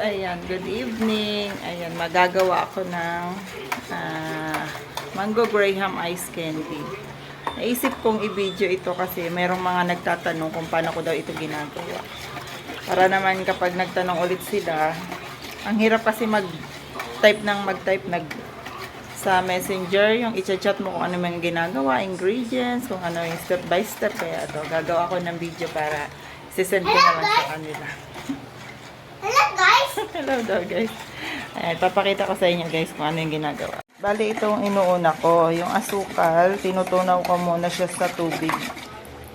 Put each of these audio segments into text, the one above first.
Ayan, good evening. Ayan, magagawa ako ng ah, mango graham ice candy. Naisip kong i-video ito kasi merong mga nagtatanong kung paano ko daw ito ginagawa. Para naman kapag nagtanong ulit sila, ang hirap kasi mag-type ng mag-type nag sa messenger, yung i-chat mo kung ano man ginagawa, ingredients, kung ano yung step by step. Kaya ito, gagawa ko ng video para sisend ko naman sa kanila. Hello daw guys. Ayan, papakita ko sa inyo guys kung ano yung ginagawa. Bali itong inuuna ko, yung asukal, tinutunaw ko muna siya sa tubig.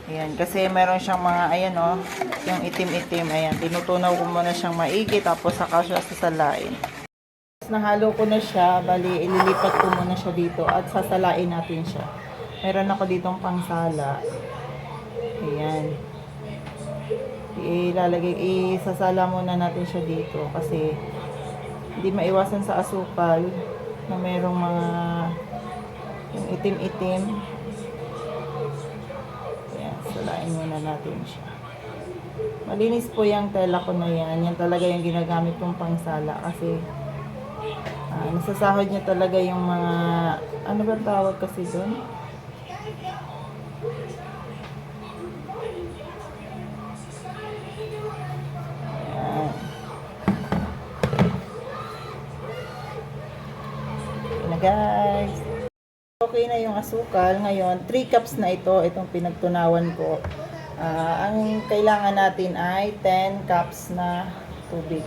Ayan, kasi meron siyang mga, ayan o, yung itim-itim, ayan, tinutunaw ko muna siyang maigi, tapos saka siya sasalain. Nahalo ko na siya, bali ililipat ko muna siya dito at sasalain natin siya. Meron ako ditong pangsala. Ayan ilalagay, isasala muna natin siya dito kasi hindi maiwasan sa asukal na merong mga itim-itim. Ayan, salain muna natin siya. Malinis po yung tela ko na yan. Yan talaga yung ginagamit kong pangsala kasi ah, nasasahod niya talaga yung mga ano ba tawag kasi doon? Guys. Okay na yung asukal. Ngayon, 3 cups na ito. Itong pinagtunawan ko. Ah, ang kailangan natin ay 10 cups na tubig.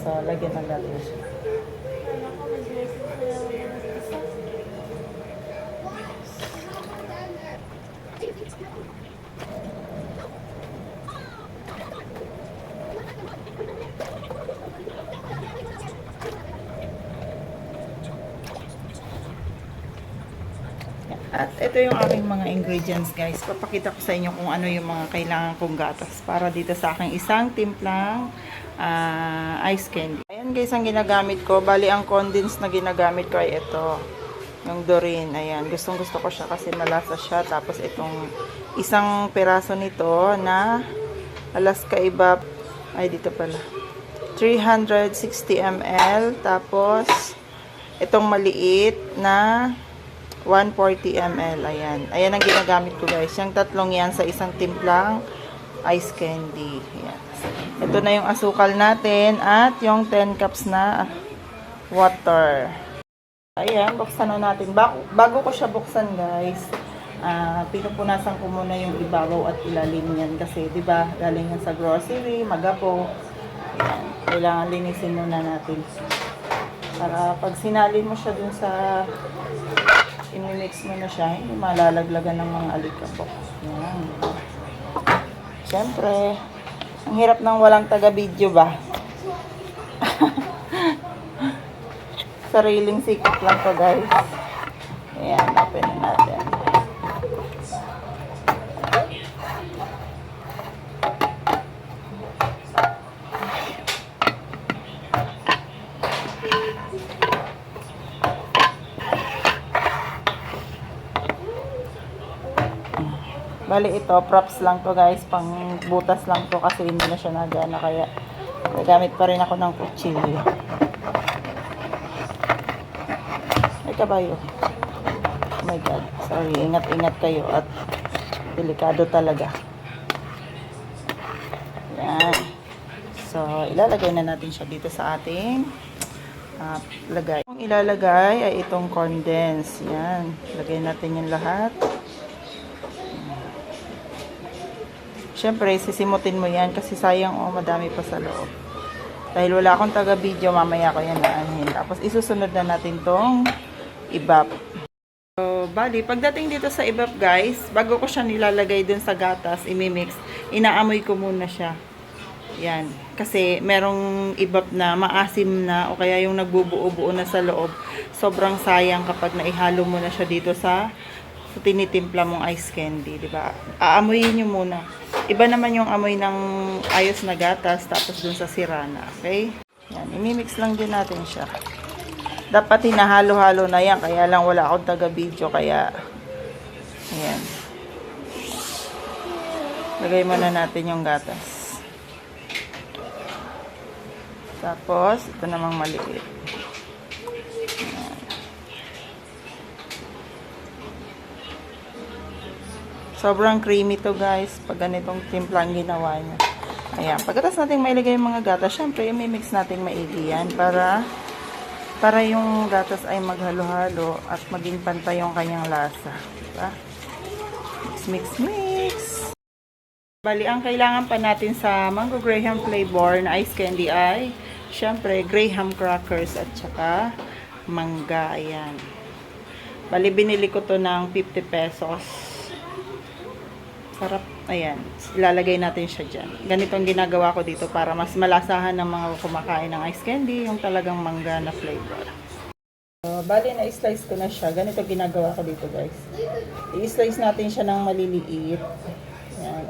So, lagyan na natin siya. Ito yung aking mga ingredients guys. Papakita ko sa inyo kung ano yung mga kailangan kong gatas para dito sa aking isang timplang ah, ice candy. Ayan guys ang ginagamit ko. Bali ang condensed na ginagamit ko ay ito. Yung Dorin. Ayan. Gustong gusto ko siya kasi malasa siya. Tapos itong isang peraso nito na Alaska Ibab. Ay dito pala. 360 ml. Tapos itong maliit na 140 ml. Ayan. Ayan ang ginagamit ko guys. Yung tatlong yan sa isang timplang ice candy. Ayan. Ito na yung asukal natin at yung 10 cups na water. Ayan, buksan na natin. Bago, bago ko siya buksan guys, ah pinupunasan ko muna yung ibabaw at ilalim niyan kasi 'di ba galing yan sa grocery, magapo. Ayan, kailangan linisin muna natin. Para pag sinalin mo siya dun sa imimix mo na siya, hindi malalaglagan ng mga alikabok. Yan. Siyempre, ang hirap ng walang taga-video ba? Sariling sikap lang to guys. Ayan, open na natin. Bali ito, props lang to guys, pang butas lang to kasi hindi na siya nagana kaya gamit pa rin ako ng kutsilyo. Ay kabayo. Oh my god, sorry, ingat-ingat kayo at delikado talaga. Yan. So, ilalagay na natin siya dito sa ating ah, lagay. Ang ilalagay ay itong condense. Yan. Lagay natin yung lahat. Siyempre, sisimutin mo yan kasi sayang oh, madami pa sa loob. Dahil wala akong taga-video, mamaya ko yan naanin. Tapos isusunod na natin tong ibap. So, bali, pagdating dito sa ibap guys, bago ko siya nilalagay dun sa gatas, imimix, inaamoy ko muna siya. Yan. Kasi merong ibap na maasim na o kaya yung nagbubuo-buo na sa loob. Sobrang sayang kapag naihalo mo na siya dito sa, sa tinitimpla mong ice candy, di ba? Aamoyin nyo muna. Iba naman yung amoy ng ayos na gatas tapos dun sa sirana, okay? Yan, imimix lang din natin siya. Dapat hinahalo-halo na yan, kaya lang wala akong taga-video, kaya ayan. Lagay muna natin yung gatas. Tapos, ito namang maliit. Sobrang creamy to guys. Pag ganitong timplang ginawa niya. Ayan. Pagkatapos natin mailagay yung mga gatas, syempre, i-mix natin maigi yan para para yung gatas ay maghalo-halo at maging pantay yung kanyang lasa. Diba? Mix, mix, mix. Bali, ang kailangan pa natin sa mango graham flavor na ice candy ay, syempre, graham crackers at saka mangga. Ayan. Bali, binili ko to ng 50 pesos. Sarap. Ayan. Ilalagay natin siya dyan. Ganito ang ginagawa ko dito para mas malasahan ng mga kumakain ng ice candy, yung talagang mangga na flavor. So, bali na slice ko na siya. Ganito ginagawa ko dito guys. I-slice natin siya ng maliliit. Ayan.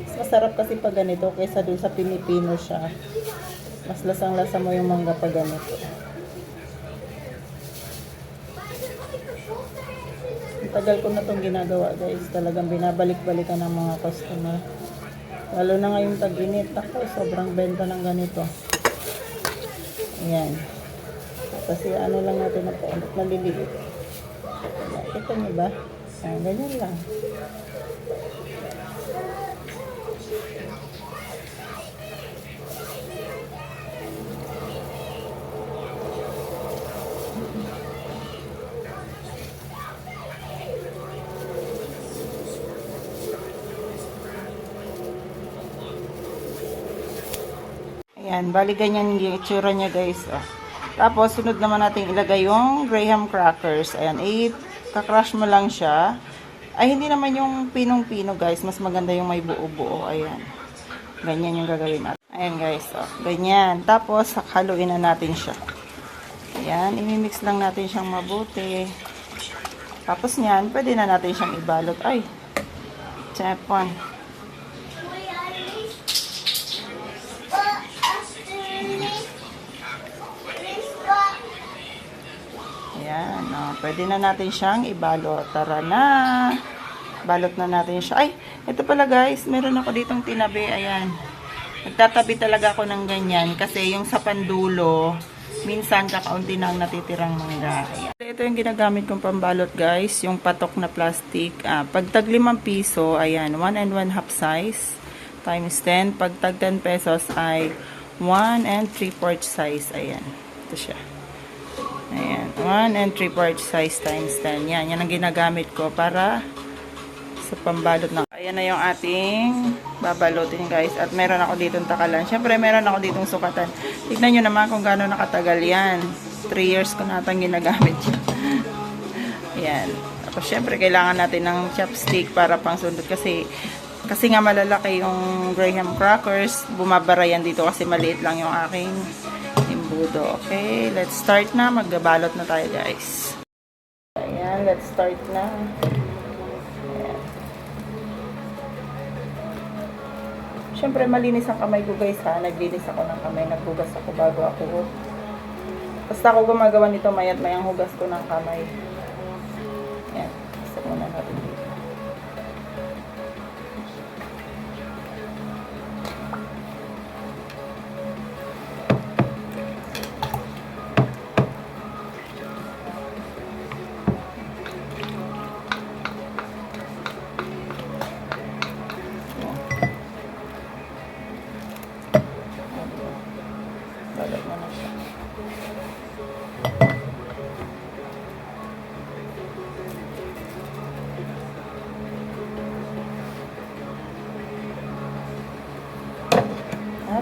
Mas masarap kasi pag ganito kaysa dun sa pinipino siya. Mas lasang-lasa mo yung mangga pag ganito. Tagal ko na itong ginagawa guys. Talagang binabalik-balikan ng mga customer. Lalo na ngayong tag-init. Ako, sobrang benta ng ganito. Ayan. Kasi ano lang natin na po, maliliit. Kita niyo ba? Ayan, ganyan lang. Ayan, bali ganyan yung itsura niya guys. Oh. Tapos, sunod naman natin ilagay yung graham crackers. Ayan, eh, kakrush mo lang siya. Ay, hindi naman yung pinong-pino guys. Mas maganda yung may buo-buo. Ayan. Ganyan yung gagawin natin. Ayan guys, oh. Ganyan. Tapos, haluin na natin siya. Ayan, imimix lang natin siyang mabuti. Tapos niyan, pwede na natin siyang ibalot. Ay, tsepon. Ayan, oh, pwede na natin siyang ibalot. Tara na. Balot na natin siya. Ay, ito pala guys, meron ako ditong tinabi. Ayan. Nagtatabi talaga ako ng ganyan kasi yung sa pandulo, minsan kakaunti na ang natitirang mangga. Ayan. Ito yung ginagamit kong pambalot guys, yung patok na plastic. Ah, pag tag 5 piso, ayan, 1 and 1 half size times 10. Pag tag 10 pesos ay 1 and 3 4 size. Ayan. Ito siya. Ayan. 1 and 3 4 size times 10. Yan. Yan ang ginagamit ko para sa pambalot na. Ayan na yung ating babalutin guys. At meron ako ditong takalan. Siyempre meron ako ditong sukatan. Tignan nyo naman kung gaano nakatagal yan. 3 years ko natang ginagamit yan. Ayan. Tapos syempre kailangan natin ng chopstick para pang sundot kasi kasi nga malalaki yung graham crackers. Bumabara yan dito kasi maliit lang yung aking imbudo. Okay, let's start na. Magbabalot na tayo guys. Ayan, let's start na. Ayan. Siyempre, malinis ang kamay ko guys ha. Naglinis ako ng kamay. Naghugas ako bago ako. Basta ako gumagawa nito, mayat mayang hugas ko ng kamay.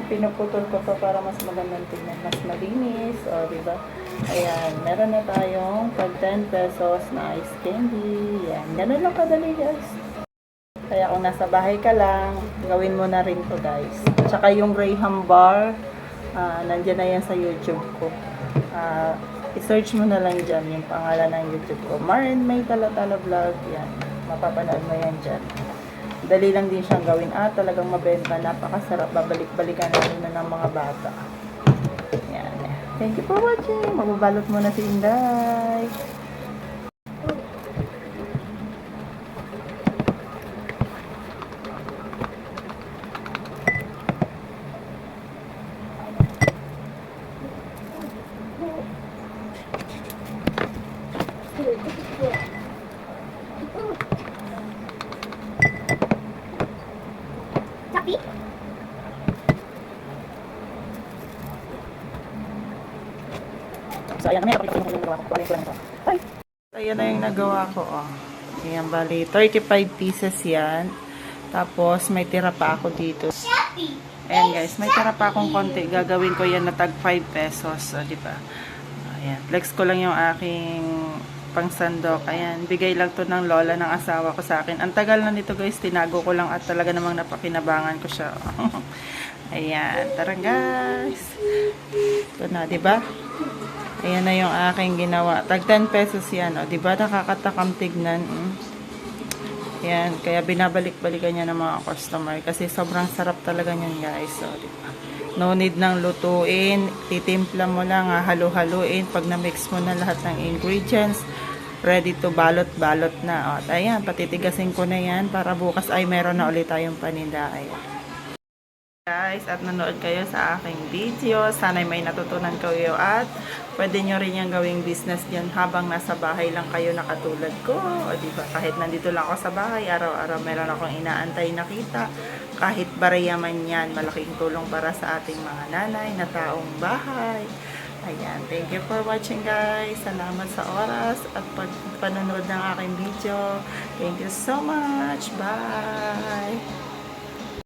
Pinuputol ko to para mas magandang tignan, mas malinis, o, di ba? Ayan, meron na tayong pag 10 pesos na ice candy. Yan, ganun lang kadali, guys. Kaya kung nasa bahay ka lang, gawin mo na rin to, guys. Tsaka yung Graham bar, ah, nandyan na yan sa YouTube ko. Ah, i-search mo na lang dyan yung pangalan ng YouTube ko. Marin May Talatala Vlog. Yan, mapapanood mo yan dyan. Dali lang din siyang gawin. Ah, talagang mabenta. Napakasarap. Babalik-balikan na rin na ng mga bata. Yan. Thank you for watching. Magbabalot muna si Inday. So, ayan na, may kapit ko yung gawa ko. Kukunin ko lang ito. Ay! Ayan na yung nagawa ko, oh. Ayan, bali, 35 pieces yan. Tapos, may tira pa ako dito. Ayan guys, may tira pa akong konti. Gagawin ko yan na tag 5 pesos. O, di ba? Ayan, flex ko lang yung aking pangsandok. Ayan, bigay lang to ng lola ng asawa ko sa akin. Ang tagal na nito guys, tinago ko lang at talaga namang napakinabangan ko siya. Ayan, tara guys. Ito na, ba? Ayan na yung aking ginawa. Tag 10 pesos yan, o. Di ba? Nakakatakam tignan. Mm. Yan, kaya binabalik-balikan niya ng mga customer kasi sobrang sarap talaga niyan guys. So, di ba? No need ng lutuin, titimpla mo lang, ah, halo-haluin. Pag na-mix mo na lahat ng ingredients, ready to balot-balot na. O, ayan, patitigasin ko na yan para bukas ay meron na ulit tayong paninda. Ayan. Guys, at nanood kayo sa aking video. Sana'y may natutunan kayo at pwede nyo rin yung gawing business yan habang nasa bahay lang kayo nakatulad ko. O diba, kahit nandito lang ako sa bahay, araw-araw meron akong inaantay na kita. Kahit baraya man yan, malaking tulong para sa ating mga nanay na taong bahay. Ayan, thank you for watching guys. Salamat sa oras at pag panonood ng aking video. Thank you so much. Bye!